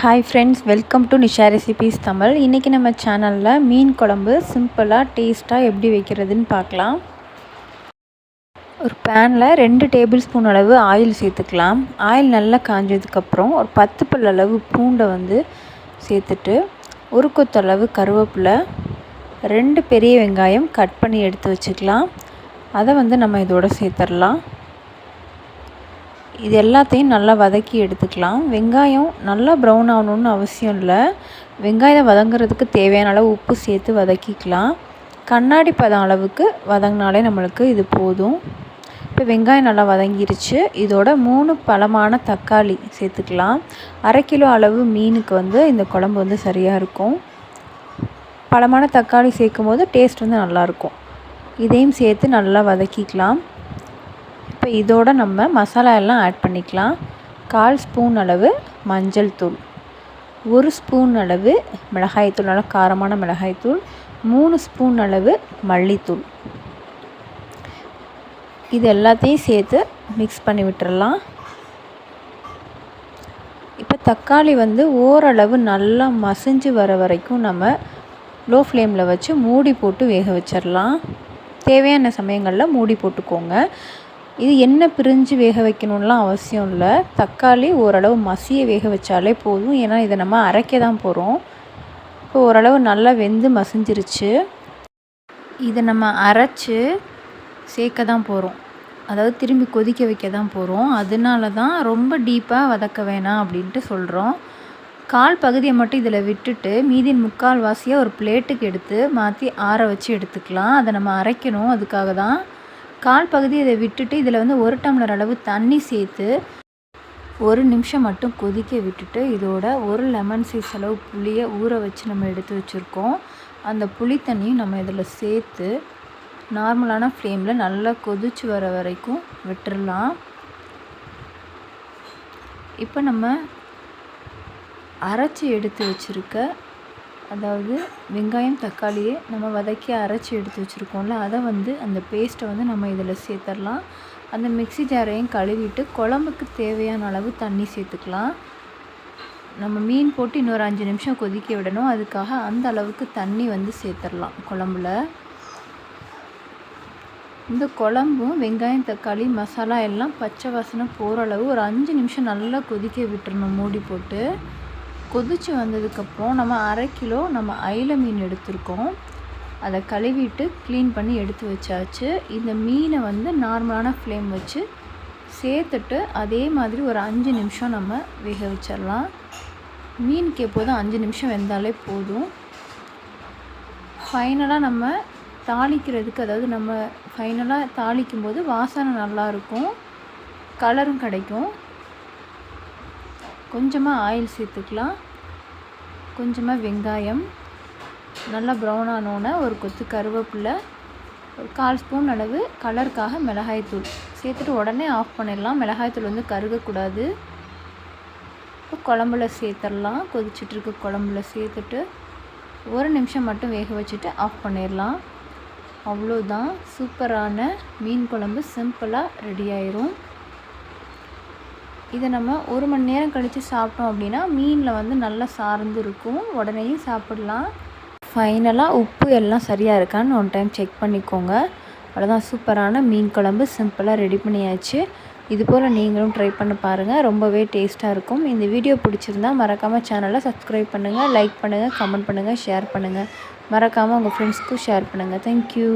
Hi friends welcome to Nisha recipes Tamil இன்றைக்கி நம்ம சேனலில் மீன் குழம்பு சிம்பிளாக டேஸ்ட்டாக எப்படி வைக்கிறதுன்னு பார்க்கலாம். ஒரு பேனில் ரெண்டு டேபிள் ஸ்பூன் அளவு ஆயில் சேர்த்துக்கலாம். ஆயில் நல்லா காஞ்சதுக்கப்புறம் ஒரு பத்து பல் அளவு பூண்டை வந்து சேர்த்துட்டு ஒரு கொத்தளவு கருவேப்பிலை ரெண்டு பெரிய வெங்காயம் கட் பண்ணி எடுத்து வச்சுக்கலாம். அதை வந்து நம்ம இதோட சேர்த்துடலாம். இது எல்லாத்தையும் நல்லா வதக்கி எடுத்துக்கலாம். வெங்காயம் நல்லா ப்ரௌன் ஆகணுன்னு அவசியம் இல்லை. வெங்காயம் வதங்குறதுக்கு தேவையான அளவு உப்பு சேர்த்து வதக்கிக்கலாம். கண்ணாடி பதம் அளவுக்கு வதங்கினாலே நம்மளுக்கு இது போதும். இப்போ வெங்காயம் நல்லா வதங்கிருச்சு. இதோட மூணு பழமான தக்காளி சேர்த்துக்கலாம். அரை கிலோ அளவு மீனுக்கு வந்து இந்த குழம்பு வந்து சரியாக இருக்கும். பழமான தக்காளி சேர்க்கும் போது டேஸ்ட் வந்து நல்லாயிருக்கும் இதையும் சேர்த்து நல்லா வதக்கிக்கலாம். இப்போ இதோட நம்ம மசாலா எல்லாம் ஆட் பண்ணிக்கலாம். கால் ஸ்பூன் அளவு மஞ்சள் தூள். ஒரு ஸ்பூன் அளவு மிளகாய்த்தூள் நல்லா காரமான மிளகாய்த்தூள் மூணு ஸ்பூன் அளவு மல்லித்தூள். இது எல்லாத்தையும் சேர்த்து மிக்ஸ் பண்ணி விட்டுறலாம். இப்போ தக்காளி வந்து ஓரளவு நல்லா மசிஞ்சு வர வரைக்கும் நம்ம லோ ஃப்ளேமில் வச்சு மூடி போட்டு வேக வச்சிடலாம் தேவையான சமயங்களில் மூடி போட்டுக்கோங்க. இது எண்ணெய் பிரிஞ்சு வேக வைக்கணும்லாம் அவசியம் இல்லை. தக்காளி ஓரளவு மசிய வேக வச்சாலே போதும். ஏன்னா இதை நம்ம அரைக்க தான் போகிறோம் இப்போ ஓரளவு நல்லா வெந்து மசிஞ்சிருச்சு. இதை நம்ம அரைச்சி சேர்க்க தான் போகிறோம் அதாவது திரும்பி கொதிக்க வைக்க தான் போகிறோம் அதனால தான் ரொம்ப டீப்பாக வதக்க வேணாம் அப்படின்ட்டு சொல்கிறோம் கால் பகுதியை மட்டும் இதில் விட்டுட்டு மீதியின் முக்கால் வாசியாக ஒரு பிளேட்டுக்கு எடுத்து மாற்றி ஆற வச்சு எடுத்துக்கலாம். அதை நம்ம அரைக்கணும். அதுக்காக தான் கால் பகுதி இதை விட்டுட்டு இதில் வந்து ஒரு டம்ளர் அளவு தண்ணி சேர்த்து ஒரு நிமிஷம் மட்டும் கொதிக்க விட்டுட்டு இதோட ஒரு லெமன் சைஸ் அளவு புளியை ஊற வச்சு நம்ம எடுத்து வச்சுருக்கோம். அந்த புளி தண்ணியும் நம்ம இதில் சேர்த்து நார்மலான ஃப்ளேமில் நல்லா கொதிச்சு வர வரைக்கும் விட்டுடலாம் இப்போ நம்ம அரைச்சி எடுத்து வச்சுருக்க அதாவது வெங்காயம் தக்காளியை நம்ம வதக்கி அரைச்சி எடுத்து வச்சுருக்கோம்ல அதை வந்து அந்த பேஸ்ட்டை வந்து நம்ம இதில் சேர்த்துடலாம். அந்த மிக்சி ஜாரையும் கழுவிட்டு குழம்புக்கு தேவையான அளவு தண்ணி சேர்த்துக்கலாம். நம்ம மீன் போட்டு இன்னொரு அஞ்சு நிமிஷம் கொதிக்க விடணும். அதுக்காக அந்த அளவுக்கு தண்ணி வந்து சேர்த்துடலாம் குழம்புல. இந்த குழம்பும் வெங்காயம் தக்காளி மசாலா எல்லாம் பச்சை வாசனை போகிற அளவு ஒரு அஞ்சு நிமிஷம் நல்லா கொதிக்க விட்டுறணும் மூடி போட்டு. கொதித்து வந்ததுக்கப்புறம் நம்ம அரை கிலோ நம்ம அயில மீன் எடுத்திருக்கோம். அதை கழுவிட்டு க்ளீன் பண்ணி எடுத்து வச்சாச்சு. இந்த மீனை வந்து நார்மலான ஃப்ளேம் வச்சு சேர்த்துட்டு அதே மாதிரி ஒரு அஞ்சு நிமிஷம் நம்ம வேக வச்சிடலாம். மீனுக்கு எப்போதும் அஞ்சு நிமிஷம் வெந்தாலே போதும். ஃபைனலாக நம்ம தாளிக்கிறதுக்கு அதாவது நம்ம ஃபைனலாக தாளிக்கும் போது வாசனை நல்லாயிருக்கும் கலரும் கிடைக்கும். கொஞ்சமாக ஆயில் சேர்த்துக்கலாம். கொஞ்சமாக வெங்காயம் நல்லா ப்ரௌன் ஆனோன்னே ஒரு கொத்து கருவேப்பில்லை ஒரு கால் ஸ்பூன் அளவு கலருக்காக மிளகாய்த்தூள் சேர்த்துட்டு உடனே ஆஃப் பண்ணிடலாம். மிளகாய்த்தூள் வந்து கருகக்கூடாது. இப்போ குழம்புல சேர்த்துடலாம். கொதிச்சிட்ருக்க குழம்புல சேர்த்துட்டு ஒரு நிமிஷம் மட்டும் வேக வச்சுட்டு ஆஃப் பண்ணிடலாம். அவ்வளோதான் சூப்பரான மீன் குழம்பு சிம்பிளாக ரெடி ஆயிரும். இதை நம்ம ஒரு மணி நேரம் கழித்து சாப்பிட்டோம் அப்படின்னா மீனில் வந்து நல்லா சார்ந்து இருக்கும். உடனேயும் சாப்பிட்லாம். ஃபைனலாக உப்பு எல்லாம் சரியாக இருக்கான்னு ஒன் டைம் செக் பண்ணிக்கோங்க. அவ்வளோதான் சூப்பரான மீன் குழம்பு சிம்பிளாக ரெடி பண்ணியாச்சு. இது போல் நீங்களும் ட்ரை பண்ணி பாருங்கள் ரொம்பவே டேஸ்ட்டாக இருக்கும். இந்த வீடியோ பிடிச்சிருந்தா மறக்காமல் சேனலை சப்ஸ்கிரைப் பண்ணுங்கள் லைக் பண்ணுங்கள் கமெண்ட் பண்ணுங்கள் ஷேர் பண்ணுங்கள் மறக்காமல் உங்கள் ஃப்ரெண்ட்ஸ்க்கும் ஷேர் பண்ணுங்கள் தேங்க்யூ